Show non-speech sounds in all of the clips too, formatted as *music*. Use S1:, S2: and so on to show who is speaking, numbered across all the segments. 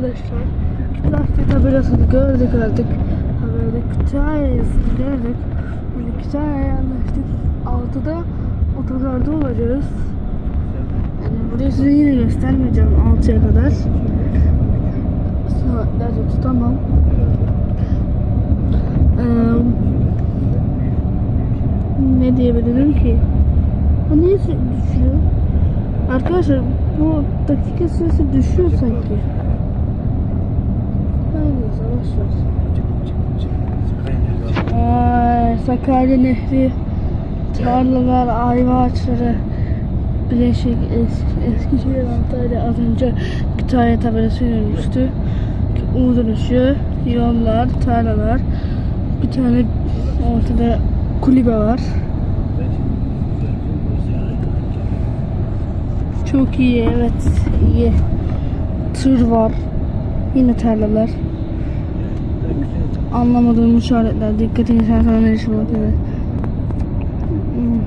S1: arkadaşlar. Kütahya tabelasını gördük artık. Haberde Kütahya yazısını gördük. Böyle Kütahya'ya yerleştik. Altıda otogarda olacağız. Yani burayı size yine göstermeyeceğim 6'ya kadar. Saatlerce tutamam. Ee, ne diyebilirim ki? Ha niye düşüyor? Arkadaşlar bu dakika süresi düşüyor sanki. Sakarya Nehri, tarlalar, ayva ağaçları, Bileşik, es, Eskişehir, Antalya az önce Kütahya tabelası görmüştü. U dönüşü, yollar, tarlalar, bir tane ortada kulübe var. Çok iyi, evet iyi. Tır var. Yine tarlalar. Anlamadığım işaretler. Dikkatini var evet. Hmm.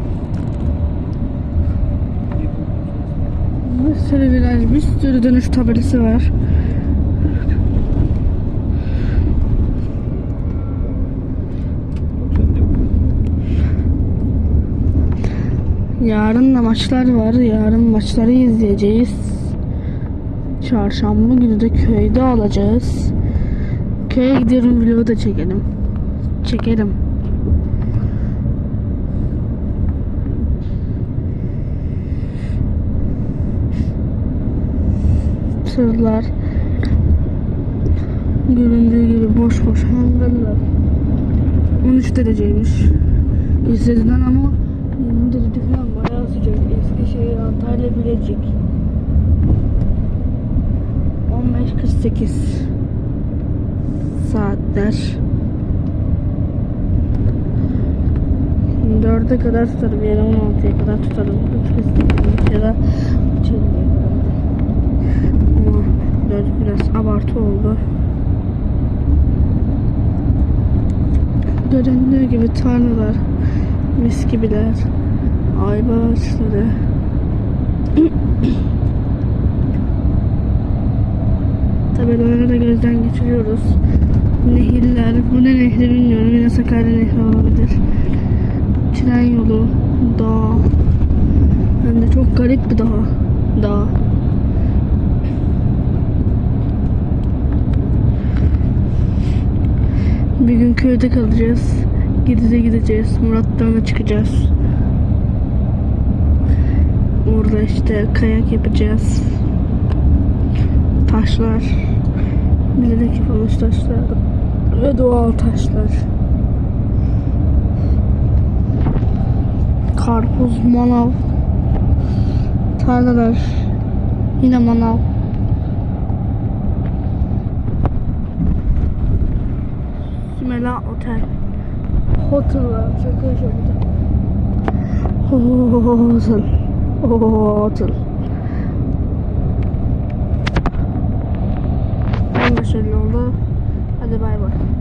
S1: Bir sürü viraj, bir sürü dönüş tabelası var. Yarın da maçlar var. Yarın maçları izleyeceğiz. Çarşamba günü de köyde olacağız. Köye gidiyorum vlogu da çekelim. Çekerim. Tırlar. Göründüğü gibi boş boş hangarlar. 13 dereceymiş. İzlediğinden ama 20 derece falan bayağı sıcak. Eskişehir, Antalya, Bilecik. 15.48 saatler. 4'e kadar tutarım yani 16'ya kadar tutarım. 3 ya da kadar. Ama 4 biraz abartı oldu. Göründüğü gibi tarlalar, mis gibiler, ayva ağaçları. *clears throat* Tabelaları da gözden geçiriyoruz. Nehirler, bu ne nehri bilmiyorum. Yine Sakarya Nehri olabilir. Tren yolu, dağ. Hem de çok garip bir dağ. Dağ. Bir gün köyde kalacağız. Gidize gideceğiz. Murat Dağı'na çıkacağız. Orada işte kayak yapacağız. Taşlar. Bilerek yapılmış taşlar. Ve doğal taşlar. Karpuz, manav. Tarlalar. Yine manav. Sümela Otel. Hotel var. Şaka şaka. Hotel. Hotel. Başarılı oldu. Hadi bay bay.